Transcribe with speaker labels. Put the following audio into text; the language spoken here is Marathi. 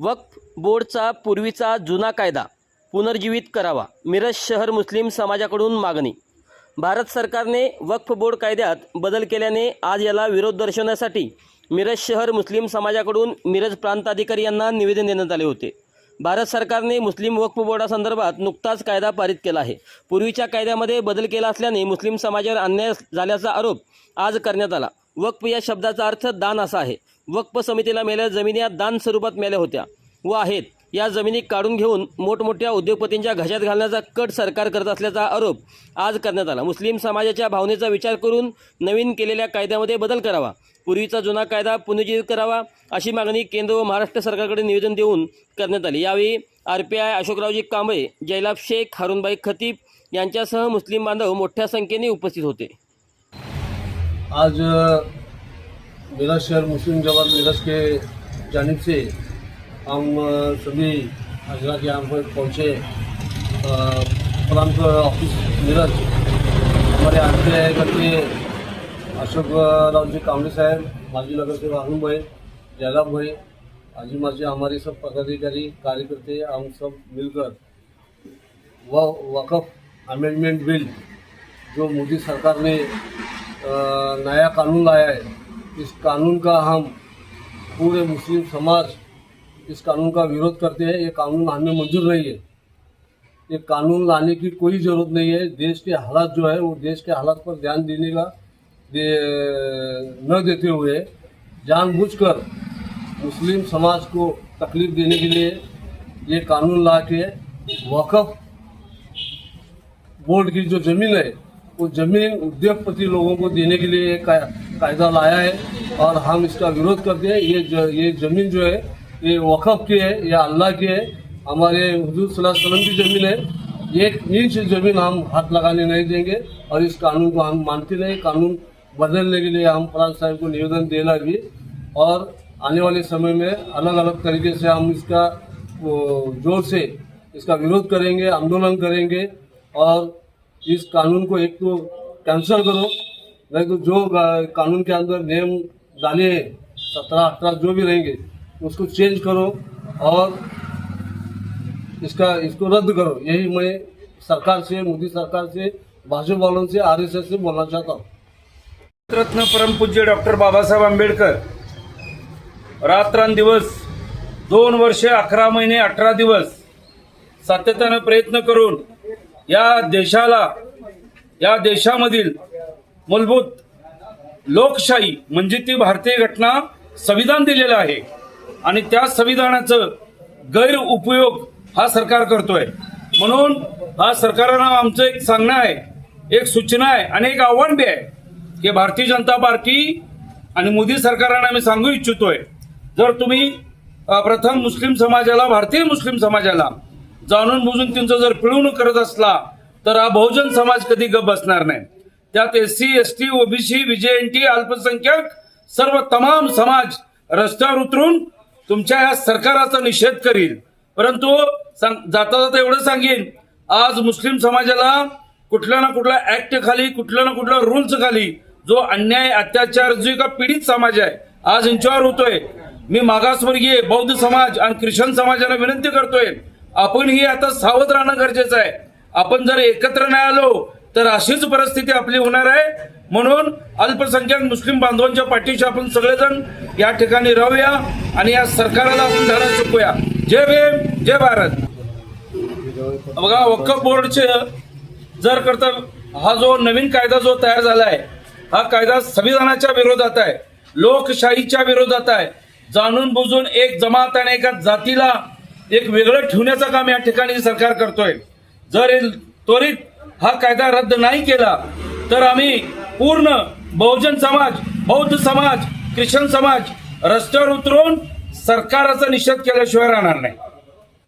Speaker 1: वक्फ बोर्डचा पूर्वीचा जुना कायदा पुनर्जीवित करावा. मिरज शहर मुस्लिम समाजाकडून मागणी. भारत सरकारने वक्फ बोर्ड कायद्यात बदल केल्याने आज याला विरोध दर्शवण्यासाठी मिरज शहर मुस्लिम समाजाकडून मिरज प्रांताधिकारी यांना निवेदन देण्यात आले होते. भारत सरकारने मुस्लिम वक्फ बोर्डासंदर्भात नुकताच कायदा पारित केला आहे. पूर्वीच्या कायद्यामध्ये बदल केला असल्याने मुस्लिम समाजावर अन्याय झाल्याचा आरोप आज करण्यात आला. वक्फ या शब्दाचा अर्थ दान असा आहे. वक्फ समितीला मिळालेल्या जमिनी या दान स्वरूपात मिळाल्या होत्या व आहेत. या जमिनी काढून घेऊन मोठमोठ्या उद्योगपतींच्या घशात घालण्याचा कट सरकार करत असल्याचा आरोप आज करण्यात आला. मुस्लिम समाजाच्या भावनेचा विचार करून नवीन केलेल्या कायद्यामध्ये बदल करावा. पूर्वीचा जुना कायदा पुनर्जीवित करावा अशी मागणी केंद्र व महाराष्ट्र सरकारकडे निवेदन देऊन करण्यात आली. यावेळी R P I अशोकरावजी Kamble जैलाब Shaikh हारुनबाई Khatib यांच्यासह मुस्लिम बांधव मोठ्या संख्येने उपस्थित होते.
Speaker 2: आज मिरज शहर मुस्लिम जमात मिरज के जानब से हम सभी सभी के यहाँ पर पहुँचे। प्रांत ऑफिस मिरज। हमारे आर पी आय करके अशोक रावजी कांबळे साहब माजी नगर सेवक अरुण भाई जयराम भाई आजी माजी हमारे सब पदाधिकारी कार्यकर्ते हम सब मिलकर व वक़फ़ अमेंडमेंट बिल जो मोदी सरकार ने नया कानून लाया है इस कानून का हम पूरे मुस्लिम समाज इस कानून का विरोध करते हैं। ये कानून हमें मंजूर नहीं है। ये कानून लाने की कोई ज़रूरत नहीं है। देश के हालात जो है वो देश के हालात पर ध्यान देने का दे, न देते हुए जानबूझकर मुस्लिम समाज को तकलीफ़ देने के लिए ये कानून ला के वक़फ़ बोर्ड की जो ज़मीन है वो ज़मीन उद्योगपति लोगों को देने के लिए कायदा लाया है और हम इसका विरोध करते हैं। ये ज, ये ज़मीन जो है ये वक़फ़ की है या अल्लाह की है। हमारे हजूर सल्लम की ज़मीन है। एक इंच ज़मीन हम हाथ लगाने नहीं देंगे और इस कानून को हम मानते नहीं। कानून बदलने के लिए हम प्रांत साहब को निवेदन देना भी। और आने वाले समय में अलग अलग तरीके से हम इसका ज़ोर से इसका विरोध करेंगे आंदोलन करेंगे। और इस कानून को एक तो कैंसिल करो नहीं तो जो कानून के अंदर नियम डाले हैं सत्रह अठारह जो भी रहेंगे उसको चेंज करो और इसका इसको रद्द करो। यही मैं सरकार से मोदी सरकार से भाजपा वालों से आरएसएस से बोलना चाहता हूँ।
Speaker 3: रत्न परमपूज्य डॉक्टर बाबासाहेब आंबेडकर रात्रंदिवस दोन वर्षे अकरा महिने अठरा दिवस सातत्यानं प्रयत्न करून या देशाला या देशामधील मूलभूत लोकशाही म्हणजे ती भारतीय घटना संविधान दिलेलं आहे. आणि त्या संविधानाचं गैरउपयोग हा सरकार करतोय. म्हणून हा सरकारनं आमचं एक सांगणं आहे एक सूचना आहे आणि एक आव्हान बी आहे की भारतीय जनता पार्टी आणि मोदी सरकारांना आम्ही सांगू इच्छितोय. जर तुम्ही प्रथम मुस्लिम समाजाला भारतीय मुस्लिम समाजाला जाणून बुजून त्यांचं जर पिळवणूक करत असला तर हा बहुजन समाज कधी गप बसणार नाही. त्यात S C S T OBC VJNT अल्पसंख्याक सर्व तमाम समाज रस्त्यावर उतरून तुमच्या या सरकाराचा निषेध करील. परंतु सांग- जाता जाता एवढं सांगेन आज मुस्लिम समाजाला कुठल्या ना कुठल्या ऍक्ट खाली कुठल्या ना कुठल्या रूल्स खाली जो अन्याय अत्याचार जो का पीडित समाज आहे आज यांच्यावर होतोय. मी मागासवर्गीय बौद्ध समाज आणि ख्रिश्चन समाजाला विनंती करतोय आपण ही आता सावध राहणं गरजेचं आहे. आपण जर एकत्र नाही आलो तर अशीच परिस्थिती आपली होणार आहे. म्हणून अल्पसंख्याक मुस्लिम बांधवांच्या पाठीशी आपण सगळेजण या ठिकाणी राहूया आणि या सरकारला आपण धडा शिकूया जय भीम जय भारत. बघा वक्फ बोर्डचे जर करता हा जो नवीन कायदा जो तयार झाला आहे हा कायदा संविधानाच्या विरोधात आहे लोकशाहीच्या विरोधात आहे. जाणून बुजून एक जमात आणि एका जातीला एक वेगळं ठेवण्याचं काम या ठिकाणी सरकार करतोय. जर त्वरित हा कायदा रद्द नाही केला तर आम्ही पूर्ण बहुजन समाज बौद्ध समाज ख्रिश्चन समाज रस्त्यावर उतरून सरकाराचा निषेध केल्याशिवाय राहणार नाही.